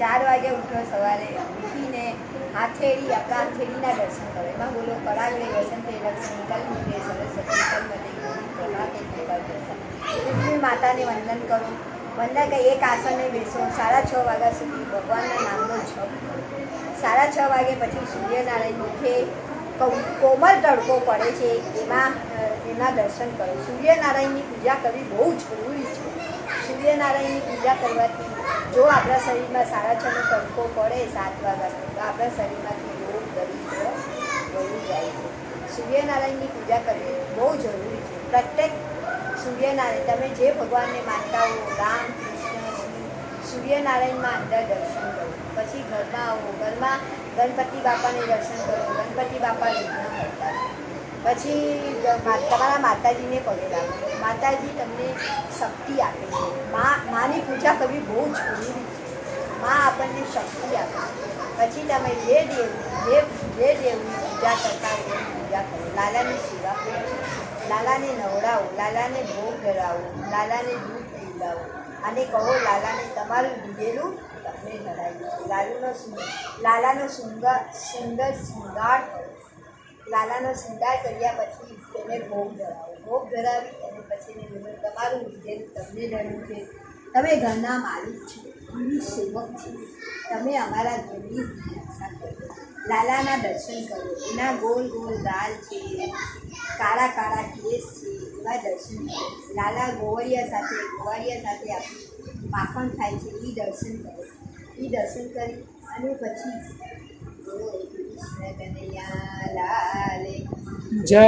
ચાર વાગે ઉઠો સવારે, ઉઠીને હાથેડી આપણા હાથેડીના દર્શન કરો. એમાં બોલો કરાગડે વસંતે લક્ષ્મી કલમુગે સરસ્વતી કલમતે ગૌરી પ્રભાતે ગોપાલ દર્શન. માતાને વંદન કરો. વંદન કરી એક આસને બેસો, સાડા છ વાગ્યા સુધી ભગવાનના નામનો જપ સાડા છ વાગે પછી સૂર્યનારાયણ મુખે કૌ- કોમળ તડકો પડે છે. એમાં એના દર્શન કરો. સૂર્યનારાયણની પૂજા કરવી બહુ જરૂરી છે. સૂર્યનારાયણની પૂજા કરવાથી જો આપણા શરીરમાં સાડા છનો તડકો પડે સાત વાગ્યા સુધી આપણા શરીરમાંથી રોગ દરિદ્ર વયું જાય છે. સૂર્યનારાયણની પૂજા કરવી બહુ જરૂરી છે. પ્રત્યેક સૂર્યનારાયણ, તમે જે ભગવાનને માનતા હો, રામ, કૃષ્ણ સૂર્યનારાયણમાં અંદર દર્શન કરો. ઘરમાં આવો. ઘરમાં ગણપતિ બાપાને દર્શન કરો, ગણપતિ બાપા વિઘ્ન કરતા. પછી તમારા માતાજીને પગે લાગો માતાજી તમને શક્તિ આપે છે. મા, માની પૂજા કરવી બહુ જ જરૂરી છે. મા આપણને શક્તિ આપે પછી તમે જે દેવ, જે જે દેવની પૂજા કરતા હોય એની પૂજા કરો. લાલાની સેવા કરો. લાલાને નવડાવો, લાલાને ભોગ ધરાવો, લાલાને દૂધ પીવડાવો. અને કહો લાલાને તમારું દીધેલું તમને ધરાવ્યું લાલુનો લાલાનો સુંદર સુંદર શૃંગાર લાલાનો શૃંગાર કર્યા પછી તેને ભોગ ધરાવો. ભોગ ધરાવી અને પછી એને કીધું, તમારું લીધેલું તમને ધર્યું છે. તમે ઘરના માલિક છો. ઘરની સેવક છો તમે અમારા ઘરની લાલાના દર્શન કરો એના ગોલ ગોલ ગાલ છે. કાળા કાળા કેસ દર્શન લાલા ગોવરિયા સાથે ગોવાળિયા સાથે આપણું માખણ થાય છે એ દર્શન કરે. એ દર્શન કરી અને પછી જય.